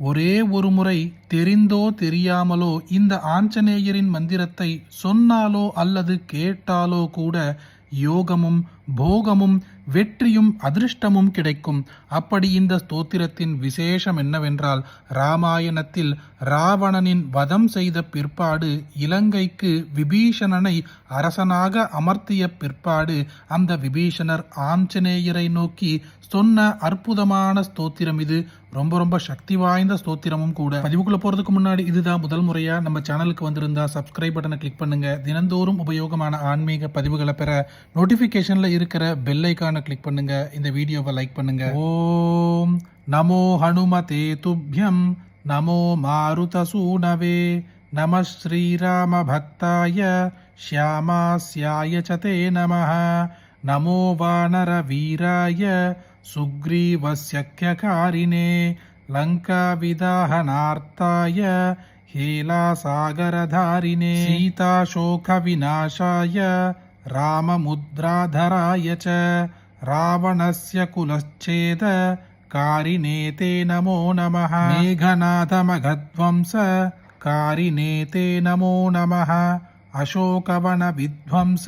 ஒரே ஒரு முறை தெரிந்தோ தெரியாமலோ இந்த ஆஞ்சநேயரின் மந்திரத்தை சொன்னாலோ அல்லது கேட்டாலோ கூட யோகமும் போகமும் வெற்றியும் அதிர்ஷ்டமும் கிடைக்கும். அப்படி இந்த ஸ்தோத்திரத்தின் விசேஷம் என்னவென்றால் ராமாயணத்தில் ராவணனின் வதம் செய்த பிற்பாடு இலங்கைக்கு விபீஷணனை அரசனாக அமர்த்திய பிற்பாடு அந்த விபீஷணர் ஆஞ்சநேயரை நோக்கி சொன்ன அற்புதமான ஸ்தோத்திரம் இது. ரொம்ப ரொம்ப சக்தி வாய்ந்த ஸ்தோத்திரமும் கூட. பதிவுக்குள்ள போறதுக்கு முன்னாடி இதுதான் முதல் முறையா நம்ம சேனலுக்கு வந்திருந்தா சப்ஸ்கிரைப் பட்டனை கிளிக் பண்ணுங்க. தினந்தோறும் உபயோகமான ஆன்மீக பதிவுகளை பெற நோட்டிபிகேஷன்ல இருக்கிற பெல் ஐக்கானை கிளிக் பண்ணுங்க இந்த வீடியோவை லைக் பண்ணுங்க ஓம் நமோ ஹனுமதே துப்யம் நமோ மாருதசூனவே நம ஸ்ரீராம பக்தாய श्यामास्याय च ते नमः नमो वानरवीराय सुग्रीवस्यख्यकारिणे लङ्काविदाहनार्ताय हेलासागरधारिणे सीताशोकविनाशाय राममुद्राधराय च रावणस्य कुलश्चेद कारिणे ते नमो नमः। मेघनाथमघध्वंस कारिणे ते नमो नमः। अशोकवनविध्वंस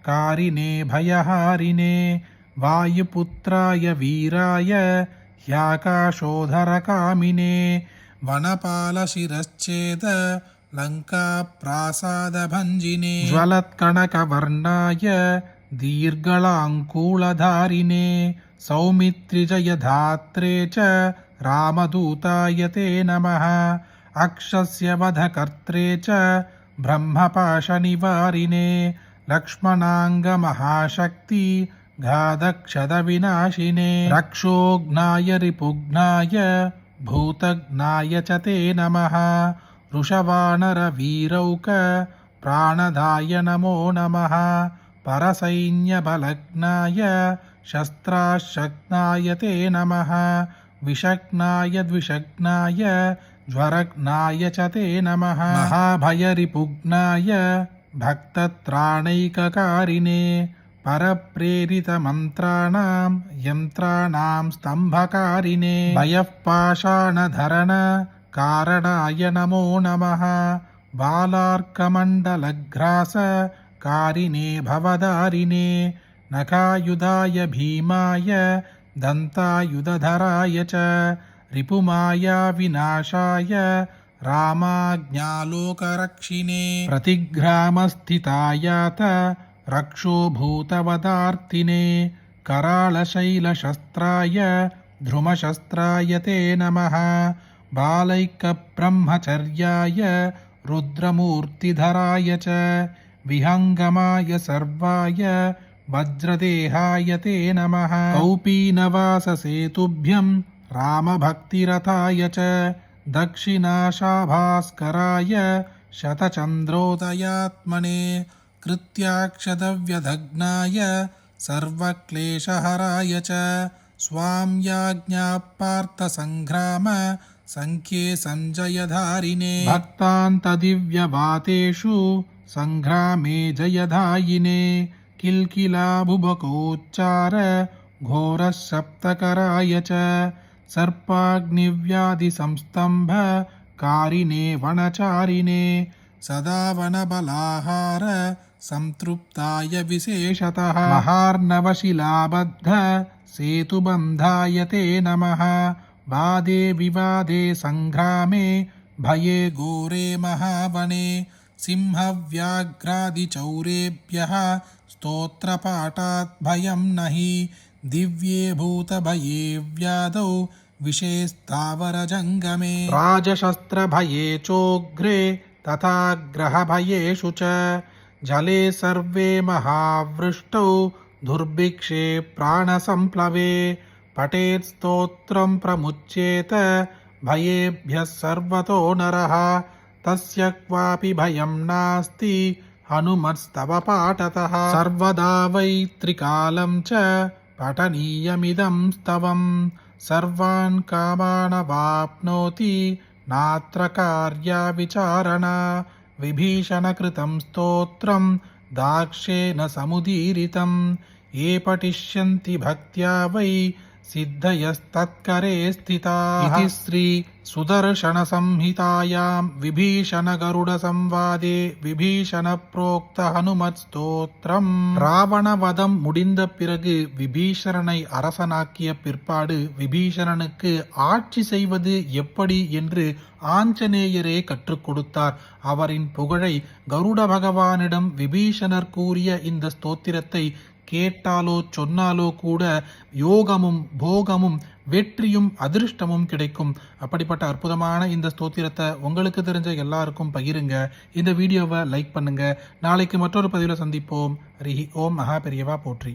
कारिणे भयहारिणे। वायुपुत्राय वीराय ह्याकाशोधरकामिने। वनपालशिरश्चेद लङ्काप्रासादभञ्जिने ज्वलत्कणकवर्णाय दीर्घलाङ्कूलधारिणे सौमित्रिजयधात्रे च रामदूताय ते नमः अक्षस्य वधकर्त्रे च ब्रह्मपाशनिवारिणे लक्ष्मणाङ्गमहाशक्ति घादक्षदविनाशिने रक्षोघ्नाय रिपुघ्नाय भूतघ्नाय च ते नमः వృషవానరవీరౌక ప్రాణదాయ నమో నమ. పరసైన్యబలగ్నాయ శస్త్రాశక్నాయ తే నమ. విషగ్నాయ ద్విషగ్నాయ జ్వరగ్నాయ చ తే నమ. మహాభయరిపుగ్నాయ భక్తత్రాణైకకారిణే పరప్రేరితమంత్రాణాం యంత్రాణాం స్తంభకారిణే. భయఃపాషాణధరణ कारणाय नमो नमः बालार्कमण्डलघ्रास कारिणे भवदारिणे नखायुधाय भीमाय दन्तायुधधराय च रिपुमायाविनाशाय रामाज्ञालोकरक्षिणे प्रतिग्रामस्थितायात रक्षोभूतवदार्तिने कराळशैलशस्त्राय ध्रुमशस्त्राय ते नमः बालैकब्रह्मचर्याय रुद्रमूर्तिधराय च विहङ्गमाय सर्वाय वज्रदेहाय ते नमः कौपीनवाससेतुभ्यं रामभक्तिरथाय च दक्षिणाशाभास्कराय शतचन्द्रोदयात्मने कृत्याक्षदव्यधग्नाय सर्वक्लेशहराय च स्वाम्याज्ञापार्थसङ्ग्राम सङ्ख्ये सञ्जयधारिणे भक्तान्तदिव्यवातेषु सङ्ग्रामे जयधायिने किल्किलाभुभकोच्चार घोरः सप्तकराय च सर्पाग्निव्याधिसंस्तम्भ कारिणे वनचारिणे सदा वनबलाहार संतृप्ताय विशेषतः महार्णवशिलाबद्ध सेतुबन्धाय ते नमः वादे विवादे सङ्ग्रामे भये घोरे महावने सिंहव्याघ्रादिचौरेभ्यः स्तोत्रपाठात् भयं नहि, दिव्ये भूतभये व्याधौ विषेस्तावरजङ्गमे राजशस्त्रभये चोग्रे तथा ग्रहभयेषु च, जले सर्वे महावृष्टौ, दुर्भिक्षे प्राणसम्प्लवे పఠేత్ స్తోత్రం ప్రముచ్యేత భయేభ్య సర్వతో నరః తస్య క్వాపి భయం నాస్తి హనుమత్స్తవ పాఠత సర్వదా వై త్రికాలం చ పఠనీయమిదం స్తవం సర్వాన్ కామానవాప్నోతి నాత్ర కార్యావిచారణ విభీషణకృతం స్తోత్రం దాక్షేణ సముదీరితం ఏ పఠిష్యంతి భక్త్యా వై सिद्धयस्तत्करे स्थिताः इति श्री सुदर्शनसंहितायां விபீஷணகருடசம்வாதே விபீஷண புரோக்த ஹனுமத் ஸ்தோத்திரம் ராவணவதம் முடிந்த பிறகு விபீஷணனை அரசனாக்கிய பிற்பாடு விபீஷணனுக்கு ஆட்சி செய்வது எப்படி என்று ஆஞ்சநேயரே கற்றுக் கொடுத்தார் அவரின் புகழை கருட பகவானிடம் விபீஷணர் கூறிய இந்த ஸ்தோத்திரத்தை கேட்டாலோ சொன்னாலோ கூட யோகமும் போகமும் வெற்றியும் அதிர்ஷ்டமும் கிடைக்கும். அப்படிப்பட்ட அற்புதமான இந்த ஸ்தோத்திரத்தை உங்களுக்கு தெரிஞ்ச எல்லாருக்கும் பகிருங்க. இந்த வீடியோவை லைக் பண்ணுங்க. நாளைக்கு மற்றொரு பதிவில் சந்திப்போம். ஹரி ஓம் மகா பெரியவா போற்றி.